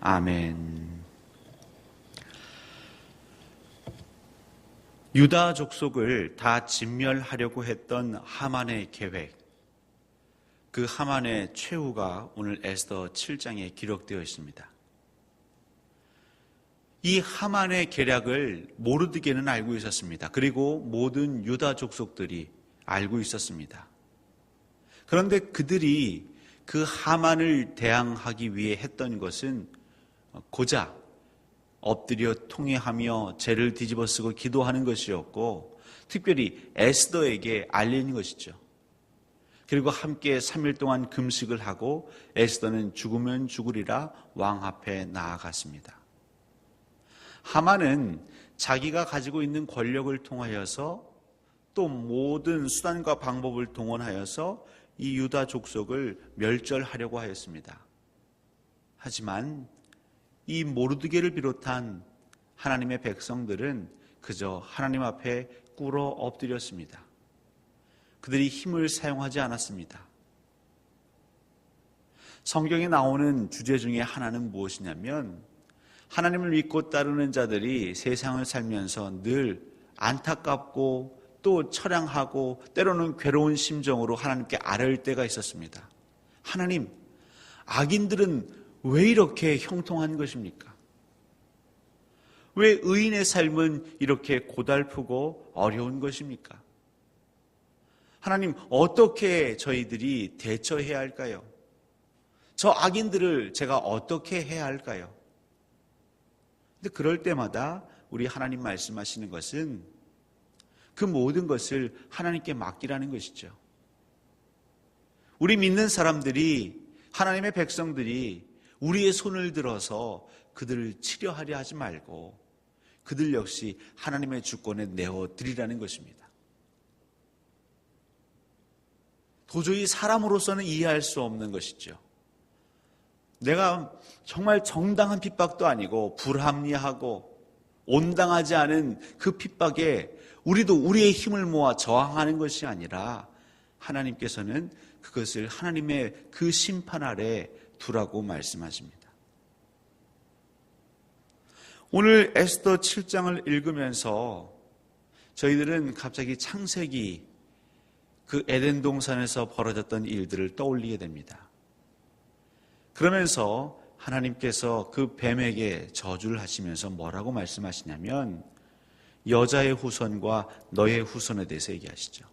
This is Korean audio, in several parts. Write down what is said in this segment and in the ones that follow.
아멘. 유다 족속을 다 진멸하려고 했던 하만의 계획. 그 하만의 최후가 오늘 에스더 7장에 기록되어 있습니다. 이 하만의 계략을 모르드게는 알고 있었습니다. 그리고 모든 유다 족속들이 알고 있었습니다. 그런데 그들이 그 하만을 대항하기 위해 했던 것은 고작 엎드려 통회하며 죄를 뒤집어 쓰고 기도하는 것이었고 특별히 에스더에게 알리는 것이죠. 그리고 함께 3일 동안 금식을 하고 에스더는 죽으면 죽으리라 왕 앞에 나아갔습니다. 하만은 자기가 가지고 있는 권력을 통하여서 또 모든 수단과 방법을 동원하여서 이 유다 족속을 멸절하려고 하였습니다. 하지만 이 모르드게를 비롯한 하나님의 백성들은 그저 하나님 앞에 꿇어 엎드렸습니다. 그들이 힘을 사용하지 않았습니다. 성경에 나오는 주제 중에 하나는 무엇이냐면 하나님을 믿고 따르는 자들이 세상을 살면서 늘 안타깝고 또 처량하고 때로는 괴로운 심정으로 하나님께 아뢰을 때가 있었습니다. 하나님, 악인들은 왜 이렇게 형통한 것입니까? 왜 의인의 삶은 이렇게 고달프고 어려운 것입니까? 하나님, 어떻게 저희들이 대처해야 할까요? 저 악인들을 제가 어떻게 해야 할까요? 근데 그럴 때마다 우리 하나님 말씀하시는 것은 그 모든 것을 하나님께 맡기라는 것이죠. 우리 믿는 사람들이 하나님의 백성들이 우리의 손을 들어서 그들을 치료하려 하지 말고 그들 역시 하나님의 주권에 내어 드리라는 것입니다. 도저히 사람으로서는 이해할 수 없는 것이죠. 내가 정말 정당한 핍박도 아니고 불합리하고 온당하지 않은 그 핍박에 우리도 우리의 힘을 모아 저항하는 것이 아니라 하나님께서는 그것을 하나님의 그 심판 아래 두라고 말씀하십니다. 오늘 에스더 7장을 읽으면서 저희들은 갑자기 창세기 그 에덴 동산에서 벌어졌던 일들을 떠올리게 됩니다. 그러면서 하나님께서 그 뱀에게 저주를 하시면서 뭐라고 말씀하시냐면 여자의 후손과 너의 후손에 대해서 얘기하시죠.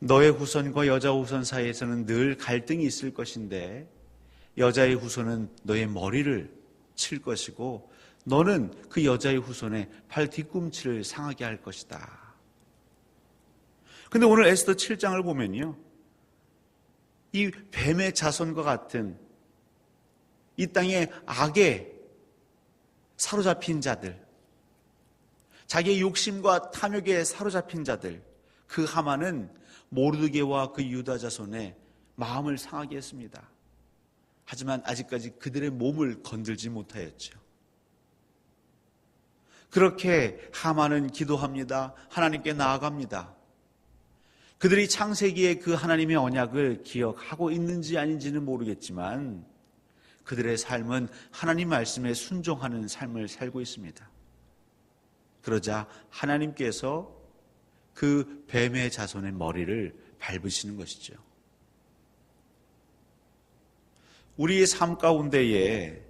너의 후손과 여자 후손 사이에서는 늘 갈등이 있을 것인데 여자의 후손은 너의 머리를 칠 것이고 너는 그 여자의 후손의 발 뒤꿈치를 상하게 할 것이다. 근데 오늘 에스더 7장을 보면요. 이 뱀의 자손과 같은 이 땅의 악에 사로잡힌 자들, 자기의 욕심과 탐욕에 사로잡힌 자들, 그 하만은 모르드게와 그 유다 자손의 마음을 상하게 했습니다. 하지만 아직까지 그들의 몸을 건들지 못하였죠. 그렇게 하만은 기도합니다. 하나님께 나아갑니다. 그들이 창세기에 그 하나님의 언약을 기억하고 있는지 아닌지는 모르겠지만 그들의 삶은 하나님 말씀에 순종하는 삶을 살고 있습니다. 그러자 하나님께서 그 뱀의 자손의 머리를 밟으시는 것이죠. 우리의 삶 가운데에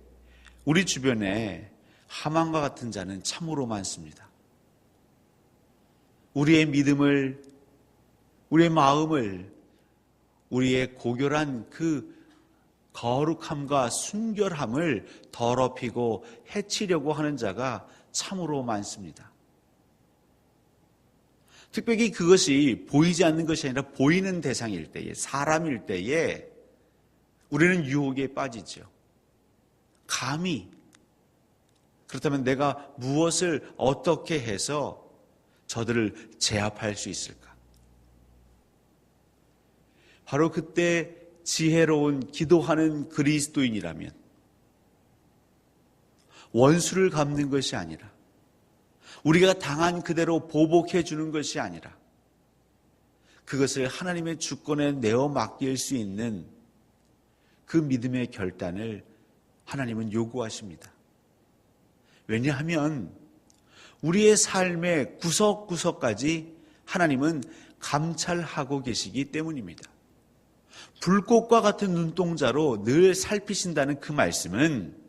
우리 주변에 하만과 같은 자는 참으로 많습니다. 우리의 믿음을, 우리의 마음을, 우리의 고결한 그 거룩함과 순결함을 더럽히고 해치려고 하는 자가 참으로 많습니다. 특별히 그것이 보이지 않는 것이 아니라 보이는 대상일 때에, 사람일 때에 우리는 유혹에 빠지죠. 감히 그렇다면 내가 무엇을 어떻게 해서 저들을 제압할 수 있을까? 바로 그때 지혜로운 기도하는 그리스도인이라면 원수를 갚는 것이 아니라 우리가 당한 그대로 보복해 주는 것이 아니라 그것을 하나님의 주권에 내어 맡길 수 있는 그 믿음의 결단을 하나님은 요구하십니다. 왜냐하면 우리의 삶의 구석구석까지 하나님은 감찰하고 계시기 때문입니다. 불꽃과 같은 눈동자로 늘 살피신다는 그 말씀은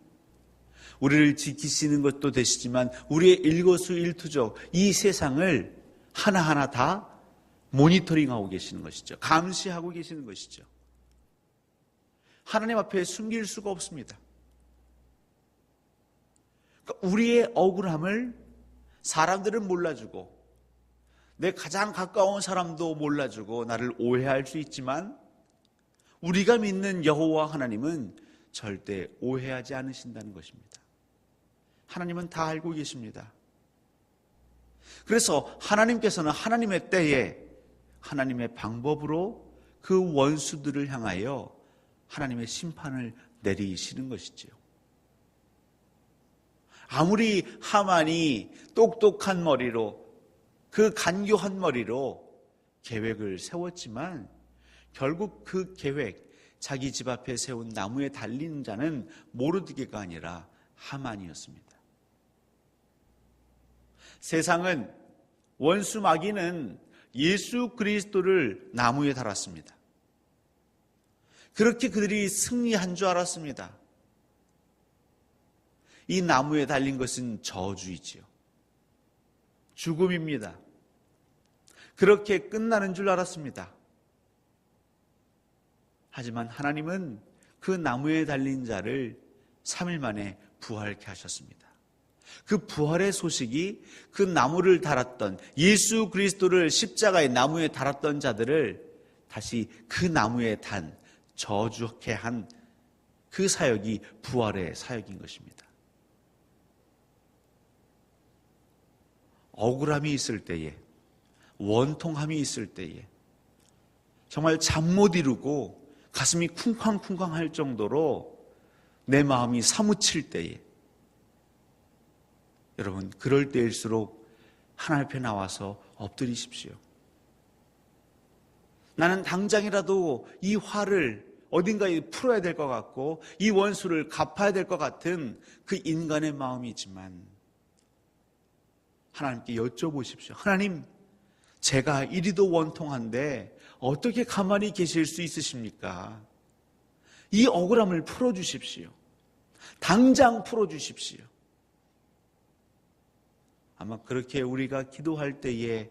우리를 지키시는 것도 되시지만 우리의 일거수일투족 이 세상을 하나하나 다 모니터링하고 계시는 것이죠. 감시하고 계시는 것이죠. 하나님 앞에 숨길 수가 없습니다. 그러니까 우리의 억울함을 사람들은 몰라주고 내 가장 가까운 사람도 몰라주고 나를 오해할 수 있지만 우리가 믿는 여호와 하나님은 절대 오해하지 않으신다는 것입니다. 하나님은 다 알고 계십니다. 그래서 하나님께서는 하나님의 때에 하나님의 방법으로 그 원수들을 향하여 하나님의 심판을 내리시는 것이지요. 아무리 하만이 똑똑한 머리로 그 간교한 머리로 계획을 세웠지만 결국 그 계획 자기 집 앞에 세운 나무에 달린 자는 모르드게가 아니라 하만이었습니다. 세상은 원수 마귀는 예수 그리스도를 나무에 달았습니다. 그렇게 그들이 승리한 줄 알았습니다. 이 나무에 달린 것은 저주이지요. 죽음입니다. 그렇게 끝나는 줄 알았습니다. 하지만 하나님은 그 나무에 달린 자를 3일 만에 부활케 하셨습니다. 그 부활의 소식이 그 나무를 달았던 예수 그리스도를 십자가의 나무에 달았던 자들을 다시 그 나무에 단 저주케 한 그 사역이 부활의 사역인 것입니다. 억울함이 있을 때에 원통함이 있을 때에 정말 잠 못 이루고 가슴이 쿵쾅쿵쾅 할 정도로 내 마음이 사무칠 때에 여러분 그럴 때일수록 하나님 앞에 나와서 엎드리십시오. 나는 당장이라도 이 화를 어딘가에 풀어야 될 것 같고 이 원수를 갚아야 될 것 같은 그 인간의 마음이지만 하나님께 여쭤보십시오. 하나님, 제가 이리도 원통한데 어떻게 가만히 계실 수 있으십니까? 이 억울함을 풀어주십시오. 당장 풀어주십시오. 아마 그렇게 우리가 기도할 때에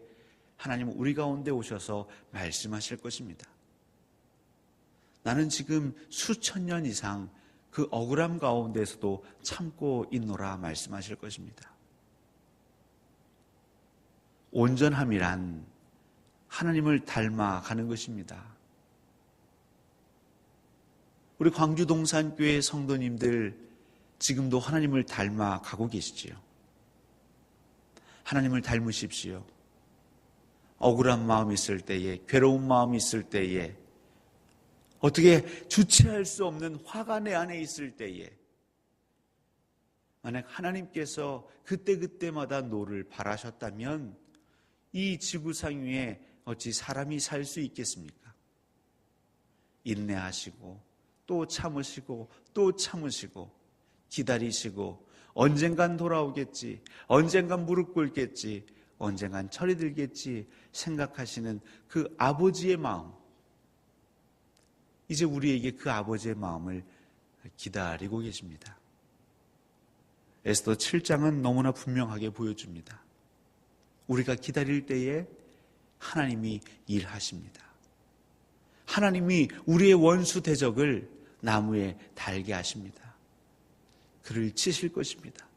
하나님 우리 가운데 오셔서 말씀하실 것입니다. 나는 지금 수천 년 이상 그 억울함 가운데서도 참고 있노라 말씀하실 것입니다. 온전함이란 하나님을 닮아가는 것입니다. 우리 광주 동산교회 성도님들 지금도 하나님을 닮아가고 계시지요. 하나님을 닮으십시오. 억울한 마음이 있을 때에, 괴로운 마음이 있을 때에, 어떻게 주체할 수 없는 화가 내 안에 있을 때에, 만약 하나님께서 그때그때마다 노를 바라셨다면 이 지구상 위에 어찌 사람이 살 수 있겠습니까? 인내하시고 또 참으시고 또 참으시고 기다리시고 언젠간 돌아오겠지, 언젠간 무릎 꿇겠지, 언젠간 철이 들겠지 생각하시는 그 아버지의 마음. 이제 우리에게 그 아버지의 마음을 기다리고 계십니다. 에스더 7장은 너무나 분명하게 보여줍니다. 우리가 기다릴 때에 하나님이 일하십니다. 하나님이 우리의 원수 대적을 나무에 달게 하십니다. 그를 치실 것입니다.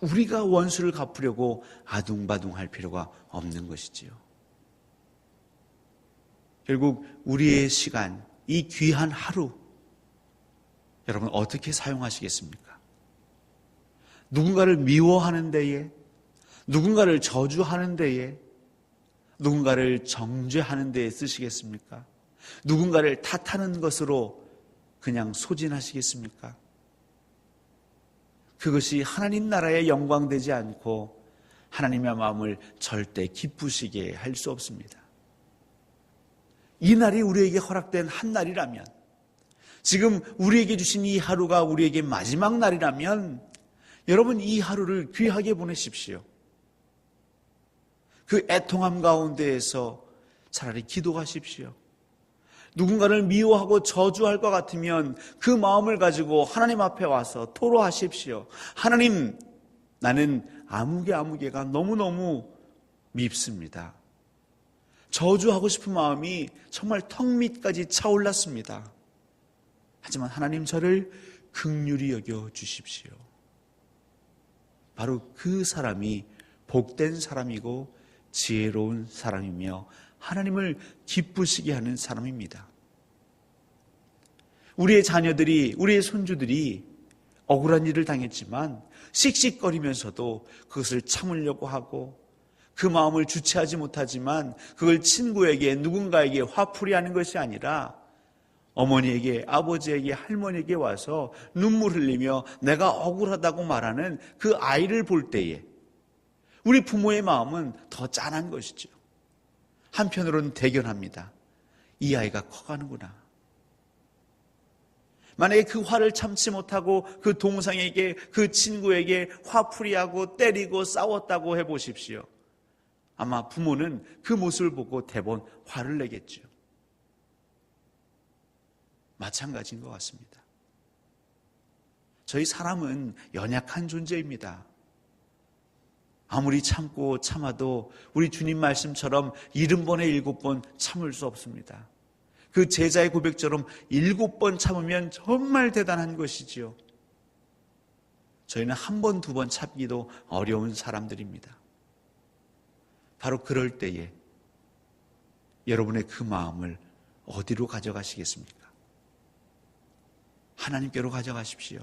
우리가 원수를 갚으려고 아둥바둥할 필요가 없는 것이지요. 결국 우리의 시간, 이 귀한 하루, 여러분 어떻게 사용하시겠습니까? 누군가를 미워하는 데에, 누군가를 저주하는 데에, 누군가를 정죄하는 데에 쓰시겠습니까? 누군가를 탓하는 것으로 그냥 소진하시겠습니까? 그것이 하나님 나라의 영광 되지 않고 하나님의 마음을 절대 기쁘시게 할 수 없습니다. 이 날이 우리에게 허락된 한 날이라면 지금 우리에게 주신 이 하루가 우리에게 마지막 날이라면 여러분 이 하루를 귀하게 보내십시오. 그 애통함 가운데에서 차라리 기도하십시오. 누군가를 미워하고 저주할 것 같으면 그 마음을 가지고 하나님 앞에 와서 토로하십시오. 하나님, 나는 아무개 아무개가 너무너무 밉습니다. 저주하고 싶은 마음이 정말 턱 밑까지 차올랐습니다. 하지만 하나님 저를 극률이 여겨 주십시오. 바로 그 사람이 복된 사람이고 지혜로운 사람이며 하나님을 기쁘시게 하는 사람입니다. 우리의 자녀들이, 우리의 손주들이 억울한 일을 당했지만 씩씩거리면서도 그것을 참으려고 하고 그 마음을 주체하지 못하지만 그걸 친구에게 누군가에게 화풀이 하는 것이 아니라 어머니에게 아버지에게 할머니에게 와서 눈물 흘리며 내가 억울하다고 말하는 그 아이를 볼 때에 우리 부모의 마음은 더 짠한 것이죠. 한편으로는 대견합니다. 이 아이가 커가는구나. 만약에 그 화를 참지 못하고 그 동상에게 그 친구에게 화풀이하고 때리고 싸웠다고 해보십시오. 아마 부모는 그 모습을 보고 대번 화를 내겠죠. 마찬가지인 것 같습니다. 저희 사람은 연약한 존재입니다. 아무리 참고 참아도 우리 주님 말씀처럼 일흔 번에 일곱 번 참을 수 없습니다. 그 제자의 고백처럼 일곱 번 참으면 정말 대단한 것이지요. 저희는 한 번, 두 번 참기도 어려운 사람들입니다. 바로 그럴 때에 여러분의 그 마음을 어디로 가져가시겠습니까? 하나님께로 가져가십시오.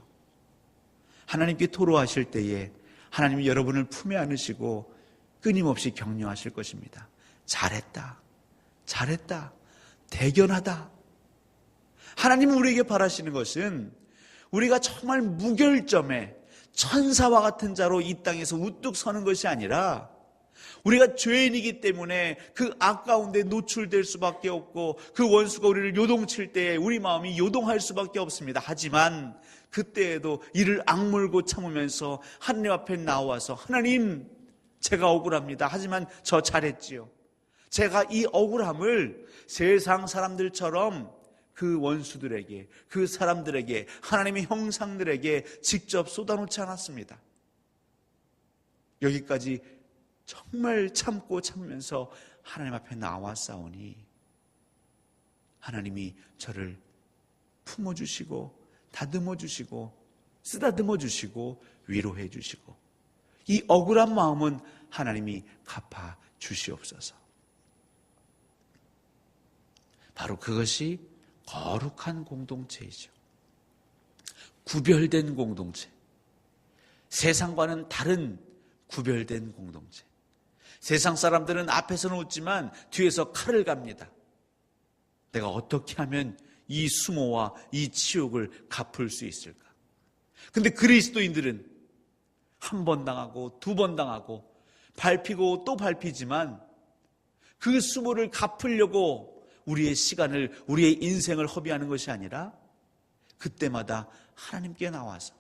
하나님께 토로하실 때에 하나님이 여러분을 품에 안으시고 끊임없이 격려하실 것입니다. 잘했다. 잘했다. 대견하다. 하나님은 우리에게 바라시는 것은 우리가 정말 무결점에 천사와 같은 자로 이 땅에서 우뚝 서는 것이 아니라 우리가 죄인이기 때문에 그 악 가운데 노출될 수밖에 없고 그 원수가 우리를 요동칠 때에 우리 마음이 요동할 수밖에 없습니다. 하지만 그때에도 이를 악물고 참으면서 하나님 앞에 나와서 하나님 제가 억울합니다. 하지만 저 잘했지요. 제가 이 억울함을 세상 사람들처럼 그 원수들에게 그 사람들에게 하나님의 형상들에게 직접 쏟아놓지 않았습니다. 여기까지 정말 참고 참으면서 하나님 앞에 나와 싸우니 하나님이 저를 품어주시고 다듬어 주시고 쓰다듬어 주시고 위로해 주시고 이 억울한 마음은 하나님이 갚아 주시옵소서. 바로 그것이 거룩한 공동체이죠. 구별된 공동체. 세상과는 다른 구별된 공동체. 세상 사람들은 앞에서는 웃지만 뒤에서 칼을 갑니다. 내가 어떻게 하면 이 수모와 이 치욕을 갚을 수 있을까? 근데 그리스도인들은 한 번 당하고 두 번 당하고 밟히고 또 밟히지만 그 수모를 갚으려고 우리의 시간을, 우리의 인생을 허비하는 것이 아니라 그때마다 하나님께 나와서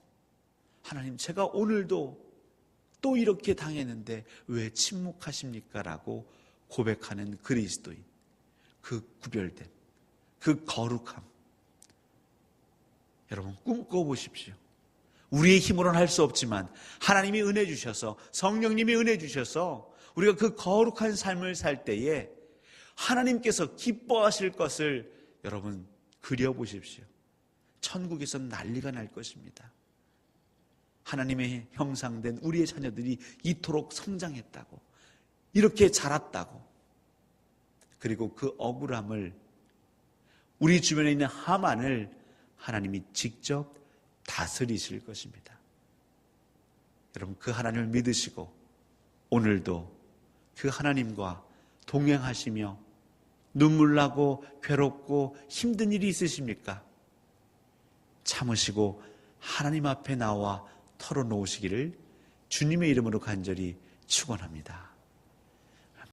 하나님, 제가 오늘도 또 이렇게 당했는데 왜 침묵하십니까? 라고 고백하는 그리스도인. 그 구별됨. 그 거룩함. 여러분 꿈꿔보십시오. 우리의 힘으로는 할 수 없지만 하나님이 은혜 주셔서 성령님이 은혜 주셔서 우리가 그 거룩한 삶을 살 때에 하나님께서 기뻐하실 것을 여러분 그려보십시오. 천국에서 난리가 날 것입니다. 하나님의 형상된 우리의 자녀들이 이토록 성장했다고, 이렇게 자랐다고, 그리고 그 억울함을 우리 주변에 있는 하만을 하나님이 직접 다스리실 것입니다. 여러분, 그 하나님을 믿으시고 오늘도 그 하나님과 동행하시며 눈물 나고 괴롭고 힘든 일이 있으십니까? 참으시고 하나님 앞에 나와 털어놓으시기를 주님의 이름으로 간절히 축원합니다.